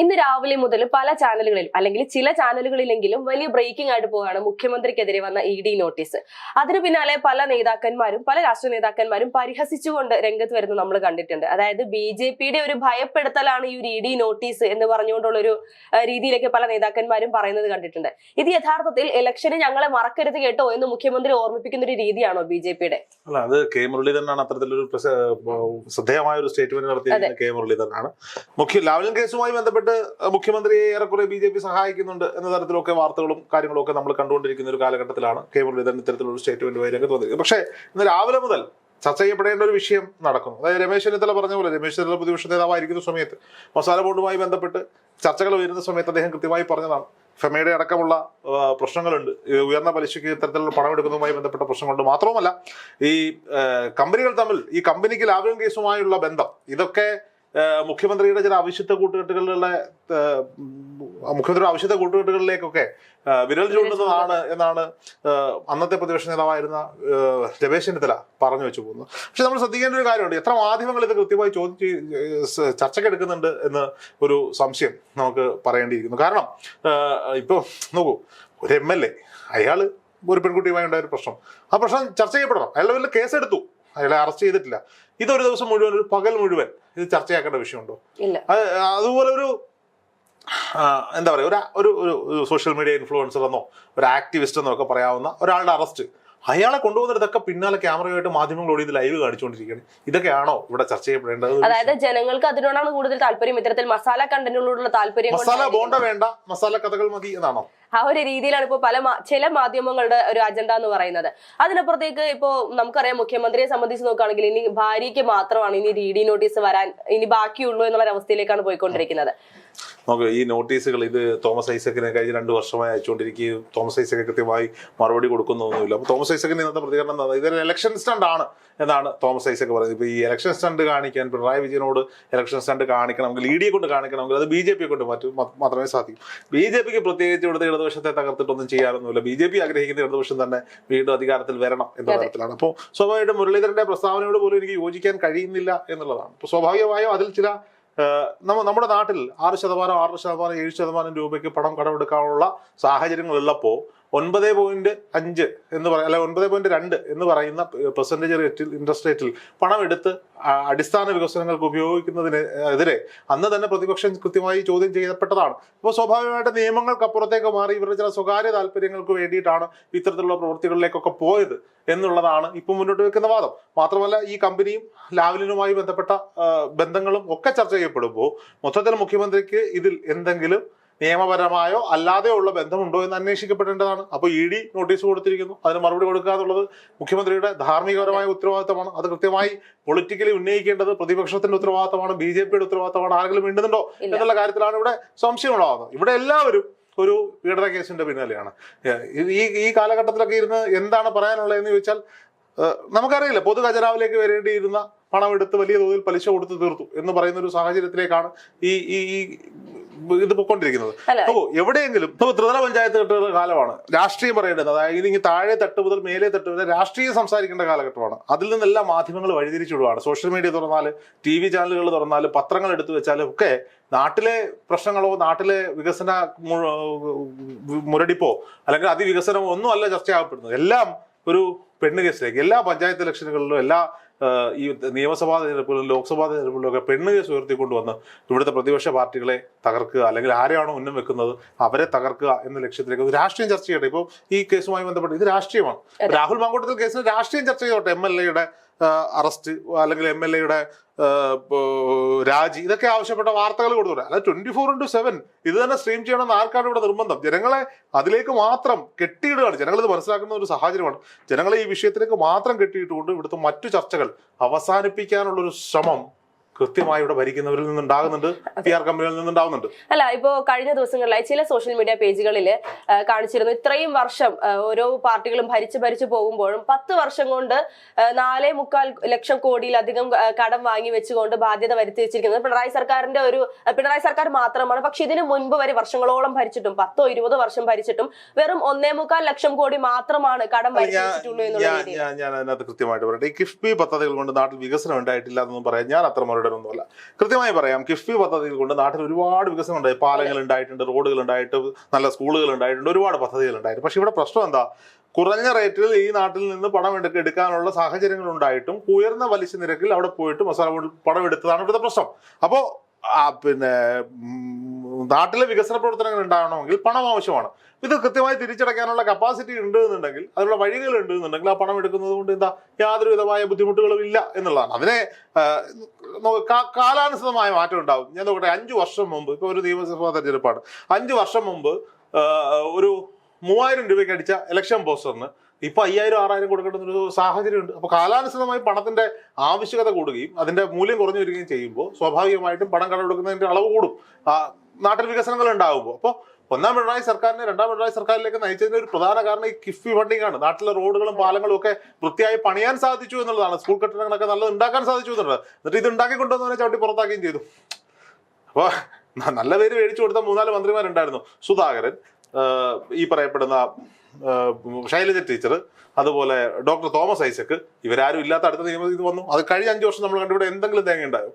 ഇന്ന് രാവിലെ മുതൽ പല ചാനലുകളിലും അല്ലെങ്കിൽ ചില ചാനലുകളിലെങ്കിലും വലിയ ബ്രേക്കിംഗ് ആയിട്ട് പോവുകയാണ് മുഖ്യമന്ത്രിക്കെതിരെ വന്ന ഇ ഡി നോട്ടീസ് അതിനു പിന്നാലെ പല നേതാക്കന്മാരും പല രാഷ്ട്രീയ നേതാക്കന്മാരും പരിഹസിച്ചുകൊണ്ട് രംഗത്ത് വരുന്നത് നമ്മൾ കണ്ടിട്ടുണ്ട്. അതായത് ബി ജെ പിയുടെ ഒരു ഭയപ്പെടുത്തലാണ് ഈ ഒരു ഇ ഡി നോട്ടീസ് എന്ന് പറഞ്ഞുകൊണ്ടുള്ള ഒരു രീതിയിലേക്ക് പല നേതാക്കന്മാരും പറയുന്നത് കണ്ടിട്ടുണ്ട്. ഇത് യഥാർത്ഥത്തിൽ ഇലക്ഷന് ഞങ്ങളെ മറക്കരുത് കേട്ടോ എന്ന് മുഖ്യമന്ത്രി ഓർമ്മിപ്പിക്കുന്ന ഒരു രീതിയാണോ ബി ജെ പിയുടെ അല്ല അത് കെ മുരളീധരനാണ് അത്തരത്തിലൊരു ശ്രദ്ധേയമായ ഒരു സ്റ്റേറ്റ്മെന്റ് നടത്തിയത് കെ മുരളീധരനാണ്. മുഖ്യ ലാവ്ലിൻ കേസുമായി ബന്ധപ്പെട്ട് മുഖ്യമന്ത്രിയെ ഏറെക്കുറെ ബി ജെ പി സഹായിക്കുന്നുണ്ട് എന്ന തരത്തിലൊക്കെ വാർത്തകളും കാര്യങ്ങളും ഒക്കെ നമ്മൾ കണ്ടുകൊണ്ടിരിക്കുന്ന ഒരു കാലഘട്ടത്തിലാണ് കെ മുരളീധരൻ ഇത്തരത്തിലുള്ള ഒരു സ്റ്റേറ്റ്മെന്റുമായി രംഗത്ത് വന്നിരിക്കുന്നത് പക്ഷേ ഇന്ന് രാവിലെ മുതൽ ചർച്ച ചെയ്യപ്പെടേണ്ട ഒരു വിഷയം നടക്കുന്നു. അതായത് രമേശ് ചെന്നിത്തല പറഞ്ഞ പോലെ രമേശ് ചെന്നിത്തല പ്രതിപക്ഷ നേതാവായിരിക്കുന്ന സമയത്ത് മസാല ബോർഡുമായി ബന്ധപ്പെട്ട് ചർച്ചകൾ വരുന്ന സമയത്ത് അദ്ദേഹം കൃത്യമായി പറഞ്ഞതാണ് ഫെമയുടെ അടക്കമുള്ള പ്രശ്നങ്ങളുണ്ട്. ഉയർന്ന പലിശയ്ക്ക് ഇത്തരത്തിലുള്ള പണമെടുക്കുന്നതുമായി ബന്ധപ്പെട്ട പ്രശ്നങ്ങളുണ്ട്. മാത്രവുമല്ല ഈ കമ്പനികൾ തമ്മിൽ ഈ കമ്പനിക്ക് ലാഭം കേസുമായുള്ള ബന്ധം ഇതൊക്കെ മുഖ്യമന്ത്രിയുടെ ചില അവിശുദ്ധ കൂട്ടുകെട്ടുകളിലുള്ള മുഖ്യമന്ത്രിയുടെ അവിശുദ്ധ കൂട്ടുകെട്ടുകളിലേക്കൊക്കെ വിരൽ ചൂണ്ടുന്നതാണ് എന്നാണ് അന്നത്തെ പ്രതിപക്ഷ നേതാവായിരുന്ന രമേശ് ചെന്നിത്തല പറഞ്ഞു വെച്ചു പോകുന്നു പക്ഷെ നമ്മൾ ശ്രദ്ധിക്കേണ്ട ഒരു കാര്യമുണ്ട്. എത്ര മാധ്യമങ്ങൾ ഇത് കൃത്യമായി ചോദിച്ച് ചർച്ചയ്ക്ക് ചർച്ചയ്ക്കെടുക്കുന്നുണ്ട് എന്ന് ഒരു സംശയം നമുക്ക് പറയേണ്ടിയിരിക്കുന്നു. കാരണം ഇപ്പൊ നോക്കൂ ഒരു എം എൽ എ അയാൾ ഒരു പെൺകുട്ടിയുമായി ഉണ്ടായ ഒരു പ്രശ്നം. ആ പ്രശ്നം ചർച്ച ചെയ്യപ്പെടണം. അയാളുടെ വലിയ കേസെടുത്തു. അയാളെ അറസ്റ്റ് ചെയ്തിട്ടില്ല. ഇതൊരു ദിവസം മുഴുവൻ ഒരു പകൽ മുഴുവൻ ഇത് ചർച്ചയാക്കേണ്ട വിഷയമുണ്ടോ? അതുപോലെ ഒരു എന്താ പറയുക ഒരു ഒരു സോഷ്യൽ മീഡിയ ഇൻഫ്ലുവൻസർ എന്നോ ഒരു ആക്ടിവിസ്റ്റ് എന്നോ ഒക്കെ പറയാവുന്ന ഒരാളുടെ അറസ്റ്റ് അയാളെ കൊണ്ടുപോകുന്നിടത്തൊക്കെ പിന്നാലെ ക്യാമറയായിട്ട് മാധ്യമങ്ങളോട് ഇത് ലൈവ് കാണിച്ചുകൊണ്ടിരിക്കുകയാണ്. ഇതൊക്കെയാണോ ഇവിടെ ചർച്ച ചെയ്യപ്പെടേണ്ടത്? അതായത് ജനങ്ങൾക്ക് അതിനോടാണ് കൂടുതൽ താല്പര്യം. ഇത്തരത്തിൽ മസാല കണ്ടന്റിനോടുള്ള താല്പര്യം മസാല ബോണ്ട വേണ്ട. മസാല കഥകൾ മതി എന്നാണോ? ആ ഒരു രീതിയിലാണ് ഇപ്പോൾ പല ചില മാധ്യമങ്ങളുടെ ഒരു അജണ്ട എന്ന് പറയുന്നത്. അതിനപ്പുറത്തേക്ക് ഇപ്പോൾ നമുക്കറിയാം മുഖ്യമന്ത്രിയെ സംബന്ധിച്ച് നോക്കുകയാണെങ്കിൽ ഇനി ഭാര്യയ്ക്ക് മാത്രമാണ് ഇനി ഡി ഡി നോട്ടീസ് വരാൻ ഇനി ബാക്കിയുള്ളൂ എന്നുള്ള അവസ്ഥയിലേക്കാണ് പോയിക്കൊണ്ടിരിക്കുന്നത്. നമുക്ക് ഈ നോട്ടീസുകൾ ഇത് തോമസ് ഐസക്കിനെ കഴിഞ്ഞ രണ്ട് വർഷമായി അയച്ചുകൊണ്ടിരിക്കുകയും തോമസ് ഐസക്ക് കൃത്യമായി മറുപടി കൊടുക്കുന്നൊന്നുമില്ല. അപ്പോൾ തോമസ് ഐസക്കിന് ഇന്നത്തെ പ്രതികരണം എന്താ? ഇതൊരു ഇലക്ഷൻ സ്റ്റണ്ട് ആണ് എന്നാണ് തോമസ് ഐസക്ക് പറയുന്നത്. ഇപ്പോൾ ഈ ഇലക്ഷൻ സ്റ്റണ്ട് കാണിക്കാൻ പിണറായി വിജയനോട് ഇലക്ഷൻ സ്റ്റണ്ട് കാണിക്കണമെങ്കിൽ ഇ ഡിയെ കൊണ്ട് കാണിക്കണമെങ്കിൽ അത് ബി ജെ പിയെ കൊണ്ട് മറ്റു മാത്രമേ സാധിക്കൂ. ബി ജെ പിക്ക് പ്രത്യേകിച്ച് ഇവിടുത്തെ ഇടതുപക്ഷത്തെ തകർത്തിട്ടൊന്നും ചെയ്യാനൊന്നുമില്ല. ബി ജെ പി ആഗ്രഹിക്കുന്ന ഇടതുപക്ഷം തന്നെ വീണ്ടും അധികാരത്തിൽ വരണം എന്ന തരത്തിലാണ്. അപ്പോൾ സ്വാഭാവികമായിട്ടും മുരളീധരന്റെ പ്രസ്താവനയോട് പോലും എനിക്ക് യോജിക്കാൻ കഴിയുന്നില്ല എന്നുള്ളതാണ്. അപ്പോൾ സ്വാഭാവികമായും അതിൽ ചില നമ്മുടെ നാട്ടിൽ ആറ് ശതമാനം ആറ് ശതമാനം ഏഴ് ശതമാനം രൂപയ്ക്ക് പണം കടമെടുക്കാനുള്ള സാഹചര്യങ്ങൾ ഉള്ളപ്പോൾ ഒൻപത് പോയിന്റ് അഞ്ച് എന്ന് പറയുന്ന അല്ലെ ഒൻപത് പോയിന്റ് രണ്ട് എന്ന് പറയുന്ന പെർസെന്റേജ് റേറ്റിൽ ഇൻട്രസ്റ്റ് റേറ്റിൽ പണം എടുത്ത് അടിസ്ഥാന വികസനങ്ങൾക്ക് ഉപയോഗിക്കുന്നതിന് എതിരെ അന്ന് തന്നെ പ്രതിപക്ഷം കൃത്യമായി ചോദ്യം ചെയ്യപ്പെട്ടതാണ്. അപ്പോൾ സ്വാഭാവികമായിട്ട് നിയമങ്ങൾക്കപ്പുറത്തേക്ക് മാറി ഇവരുടെ ചില സ്വകാര്യ താല്പര്യങ്ങൾക്ക് വേണ്ടിയിട്ടാണ് ഇത്തരത്തിലുള്ള പ്രവൃത്തികളിലേക്കൊക്കെ പോയത് എന്നുള്ളതാണ് ഇപ്പം മുന്നോട്ട് വെക്കുന്ന വാദം. മാത്രമല്ല ഈ കമ്പനിയും ലാവലിനുമായി ബന്ധപ്പെട്ട ബന്ധങ്ങളും ഒക്കെ ചർച്ച ചെയ്യപ്പെടുമ്പോൾ മൊത്തത്തിൽ മുഖ്യമന്ത്രിക്ക് ഇതിൽ എന്തെങ്കിലും നിയമപരമായോ അല്ലാതെയോ ഉള്ള ബന്ധമുണ്ടോ എന്ന് അന്വേഷിക്കപ്പെടേണ്ടതാണ്. അപ്പോൾ ഇ ഡി നോട്ടീസ് കൊടുത്തിരിക്കുന്നു. അതിന് മറുപടി കൊടുക്കുക എന്നുള്ളത് മുഖ്യമന്ത്രിയുടെ ധാർമ്മികപരമായ ഉത്തരവാദിത്തമാണ്. അത് കൃത്യമായി പൊളിറ്റിക്കലി ഉന്നയിക്കേണ്ടത് പ്രതിപക്ഷത്തിന്റെ ഉത്തരവാദിത്തമാണ് ബി ജെ പിയുടെ ഉത്തരവാദിത്തമാണ്. ആരെങ്കിലും മിണ്ടുന്നുണ്ടോ എന്നുള്ള കാര്യത്തിലാണ് ഇവിടെ സംശയമുണ്ടാകുന്നത് ഇവിടെ എല്ലാവരും ഒരു പീഡന കേസിന്റെ പിന്നാലെയാണ്. ഈ ഈ കാലഘട്ടത്തിലൊക്കെ ഇരുന്ന് എന്താണ് പറയാനുള്ളതെന്ന് ചോദിച്ചാൽ നമുക്കറിയില്ല. പൊതു ഖജനാവിലേക്ക് വരേണ്ടിയിരുന്ന പണം എടുത്ത് വലിയ തോതിൽ പലിശ കൊടുത്ത് തീർത്തു എന്ന് പറയുന്ന ഒരു സാഹചര്യത്തിലേക്കാണ് ഈ ഈ ഇത് പൊക്കൊണ്ടിരിക്കുന്നത് അപ്പോ എവിടെയെങ്കിലും ഇപ്പൊ ത്രിതല പഞ്ചായത്ത് കെട്ടുന്ന കാലമാണ് രാഷ്ട്രീയം പറയേണ്ടത്. അതായത് ഇനി താഴെ തട്ട് മുതൽ മേലെ തട്ട് വരെ രാഷ്ട്രീയം സംസാരിക്കേണ്ട കാലഘട്ടമാണ്. അതിൽ നിന്നെല്ലാം മാധ്യമങ്ങൾ വഴിതിരിച്ചുവിടുവാണ് സോഷ്യൽ മീഡിയ തുറന്നാൽ ടി വി ചാനലുകൾ തുറന്നാൽ പത്രങ്ങൾ എടുത്തു വെച്ചാലും ഒക്കെ നാട്ടിലെ പ്രശ്നങ്ങളോ നാട്ടിലെ വികസന മുരടിപ്പോ അല്ലെങ്കിൽ അതിവികസനമോ ഒന്നും അല്ല ചർച്ചയാകപ്പെടുന്നത്. എല്ലാം ഒരു പെണ്ണ് കേസിലേക്ക് എല്ലാ പഞ്ചായത്ത് ഇലക്ഷനുകളിലും എല്ലാ ഈ നിയമസഭാ തെരഞ്ഞെടുപ്പുകളിലും ലോക്സഭാ തെരഞ്ഞെടുപ്പുകളിലും ഒക്കെ പെണ്ണ് കേസ് ഉയർത്തിക്കൊണ്ടുവന്ന് ഇവിടുത്തെ പ്രതിപക്ഷ പാർട്ടികളെ തകർക്കുക അല്ലെങ്കിൽ ആരെയാണോ ഉന്നം വെക്കുന്നത് അവരെ തകർക്കുക എന്ന ലക്ഷ്യത്തിലേക്ക് രാഷ്ട്രീയം ചർച്ച ചെയ്യട്ടെ. ഇപ്പോൾ ഈ കേസുമായി ബന്ധപ്പെട്ട് ഇത് രാഷ്ട്രീയമാണ്. രാഹുൽ മാങ്കോട്ടത്തിൽ കേസിന് രാഷ്ട്രീയം ചർച്ച ചെയ്തോട്ടെ എം എൽ എയുടെ അറസ്റ്റ് അല്ലെങ്കിൽ എം എൽ എയുടെ രാജി ഇതൊക്കെ ആവശ്യപ്പെട്ട വാർത്തകൾ കൊടുത്തൂടെ അല്ല ട്വന്റി ഫോർ ഇന്റു സെവൻ ഇത് തന്നെ സ്ട്രീം ചെയ്യണമെന്ന് ആർക്കാണ് ഇവിടെ നിർബന്ധം? ജനങ്ങളെ അതിലേക്ക് മാത്രം കെട്ടിയിടുകയാണ്. ജനങ്ങൾ ഇത് മനസ്സിലാക്കുന്ന ഒരു സാഹചര്യമാണ്. ജനങ്ങളെ ഈ വിഷയത്തിലേക്ക് മാത്രം കെട്ടിയിട്ടുകൊണ്ട് ഇവിടുത്തെ മറ്റു ചർച്ചകൾ അവസാനിപ്പിക്കാനുള്ള ഒരു ശ്രമം കൃത്യമായി ഇവിടെ ഭരിക്കുന്നവരിൽ നിന്നുണ്ടാകുന്നുണ്ട് പി ആർ കമ്പനികളിൽ നിന്നുണ്ടാകുന്നുണ്ട്. അല്ല ഇപ്പോ കഴിഞ്ഞ ദിവസങ്ങളിലായി ചില സോഷ്യൽ മീഡിയ പേജുകളിൽ കാണിച്ചിരുന്നു ഇത്രയും വർഷം ഓരോ പാർട്ടികളും ഭരിച്ചു ഭരിച്ചു പോകുമ്പോഴും പത്ത് വർഷം കൊണ്ട് നാലേ മുക്കാൽ ലക്ഷം കോടിയിലധികം കടം വാങ്ങി വെച്ചുകൊണ്ട് ബാധ്യത വരുത്തി വെച്ചിരിക്കുന്നത് പിണറായി സർക്കാരിന്റെ ഒരു പിണറായി സർക്കാർ മാത്രമാണ്. പക്ഷെ ഇതിനു മുൻപ് വരെ വർഷങ്ങളോളം ഭരിച്ചിട്ടും പത്തോ ഇരുപതോ വർഷം ഭരിച്ചിട്ടും വെറും ഒന്നേ മുക്കാൽ ലക്ഷം കോടി മാത്രമാണ് കടം ഞാൻ എന്നുള്ള ഞാൻ അതിനകത്ത് കൃത്യമായിട്ട് പറയട്ടെ. ഈ കിഫ്ബി പദ്ധതികൾ കൊണ്ട് നാട്ടിൽ വികസനം ഉണ്ടായിട്ടില്ല എന്നൊന്നും പറയാൻ ഞാൻ അത്ര പറയാനൊന്നുമല്ല കൃത്യമായി പറയാം കിഫ്ബി പദ്ധതികൾ കൊണ്ട് നാട്ടിൽ ഒരുപാട് വികസനം ഉണ്ടായി പാലങ്ങൾ ഉണ്ടായിട്ടുണ്ട് റോഡുകൾ ഉണ്ടായിട്ട് നല്ല സ്കൂളുകൾ ഉണ്ടായിട്ടുണ്ട് ഒരുപാട് പദ്ധതികൾ ഉണ്ടായിട്ടുണ്ട്. പക്ഷെ ഇവിടെ പ്രശ്നം എന്താ? കുറഞ്ഞ റേറ്റിൽ ഈ നാട്ടിൽ നിന്ന് പണം എടുക്ക എടുക്കാനുള്ള സാഹചര്യങ്ങൾ ഉണ്ടായിട്ടും ഉയർന്ന പലിശ നിരക്കിൽ അവിടെ പോയിട്ട് മസാല പണം എടുത്തതാണ് ഇവിടുത്തെ പ്രശ്നം. അപ്പോൾ പിന്നെ നാട്ടിലെ വികസന പ്രവർത്തനങ്ങൾ ഉണ്ടാകണമെങ്കിൽ പണം ആവശ്യമാണ്. ഇത് കൃത്യമായി തിരിച്ചടയ്ക്കാനുള്ള കപ്പാസിറ്റി ഉണ്ട് എന്നുണ്ടെങ്കിൽ അതിനുള്ള വഴികൾ ഉണ്ട് എന്നുണ്ടെങ്കിൽ ആ പണം എടുക്കുന്നത് കൊണ്ട് എന്താ യാതൊരു വിധമായ ബുദ്ധിമുട്ടുകളും ഇല്ല എന്നുള്ളതാണ്. അതിനെ കാലാനുസൃതമായ മാറ്റം ഉണ്ടാവും. ഞാൻ നോക്കട്ടെ അഞ്ചു വർഷം മുമ്പ് ഇപ്പൊ ഒരു നിയമസഭാ തെരഞ്ഞെടുപ്പാണ്. അഞ്ചു വർഷം മുമ്പ് ഒരു മൂവായിരം രൂപയ്ക്ക് അടിച്ച ഇലക്ഷൻ പോസ്റ്ററിന് ഇപ്പൊ അയ്യായിരം ആറായിരം കൊടുക്കേണ്ട ഒരു സാഹചര്യമുണ്ട്. അപ്പൊ കാലാനുസൃതമായി പണത്തിന്റെ ആവശ്യകത കൂടുകയും അതിന്റെ മൂല്യം കുറഞ്ഞു വരികയും ചെയ്യുമ്പോൾ സ്വാഭാവികമായിട്ടും പണം കടമെടുക്കുന്നതിന്റെ അളവ് കൂടും. നാട്ടിൽ വികസനങ്ങൾ ഉണ്ടാകുമ്പോൾ അപ്പോൾ ഒന്നാം പിണറായി സർക്കാരിനെ രണ്ടാം പിണറായി സർക്കാരിലേക്ക് നയിച്ചതിന്റെ ഒരു പ്രധാന കാരണം ഈ കിഫ്ബി ഫണ്ടിംഗ് ആണ്. നാട്ടിലെ റോഡുകളും പാലങ്ങളും ഒക്കെ വൃത്തിയായി പണിയാൻ സാധിച്ചു എന്നുള്ളതാണ്. സ്കൂൾ കെട്ടിടങ്ങളൊക്കെ നല്ലത് ഉണ്ടാക്കാൻ സാധിച്ചു എന്നുള്ളത്. എന്നിട്ട് ഇത് ഉണ്ടാക്കി കൊണ്ടുവന്നവനെ ചവിട്ടി പുറത്താക്കുകയും ചെയ്തു. അപ്പോൾ നല്ല പേര് മേടിച്ചു കൊടുത്ത മൂന്നാൽ മന്ത്രിമാരുണ്ടായിരുന്നു. സുധാകരൻ ഈ പറയപ്പെടുന്ന ശൈലജ ടീച്ചർ അതുപോലെ ഡോക്ടർ തോമസ് ഐസക്ക് ഇവരാരും ഇല്ലാത്ത അടുത്ത നിയമം ഇത് വന്നു. അത് കഴിഞ്ഞ അഞ്ചു വർഷം നമ്മൾ കണ്ടിവിടെ എന്തെങ്കിലും തേങ്ങ ഉണ്ടായോ?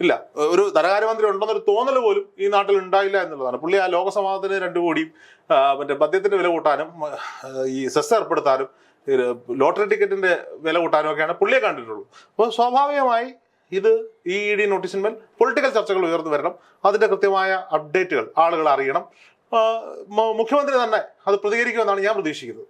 ഇല്ല. ഒരു ധനകാര്യമന്ത്രി ഉണ്ടെന്നൊരു തോന്നൽ പോലും ഈ നാട്ടിൽ ഉണ്ടായില്ല എന്നുള്ളതാണ്. പുള്ളി ആ ലോകസമാധാനത്തിന് രണ്ടു കോടിയും മറ്റേ മദ്യത്തിന്റെ വില കൂട്ടാനും ഈ സെസ് ഏർപ്പെടുത്താനും ലോട്ടറി ടിക്കറ്റിന്റെ വില കൂട്ടാനും ഒക്കെയാണ് പുള്ളിയെ കണ്ടിട്ടുള്ളൂ. അപ്പോൾ സ്വാഭാവികമായി ഇത് ഈ ഇ ഡി നോട്ടീസിന്മേൽ പൊളിറ്റിക്കൽ ചർച്ചകൾ ഉയർന്നു വരണം. അതിന്റെ കൃത്യമായ അപ്ഡേറ്റുകൾ ആളുകൾ അറിയണം. മുഖ്യമന്ത്രി തന്നെ അത് പ്രതികരിക്കുമെന്നാണ് ഞാൻ പ്രതീക്ഷിക്കുന്നത്.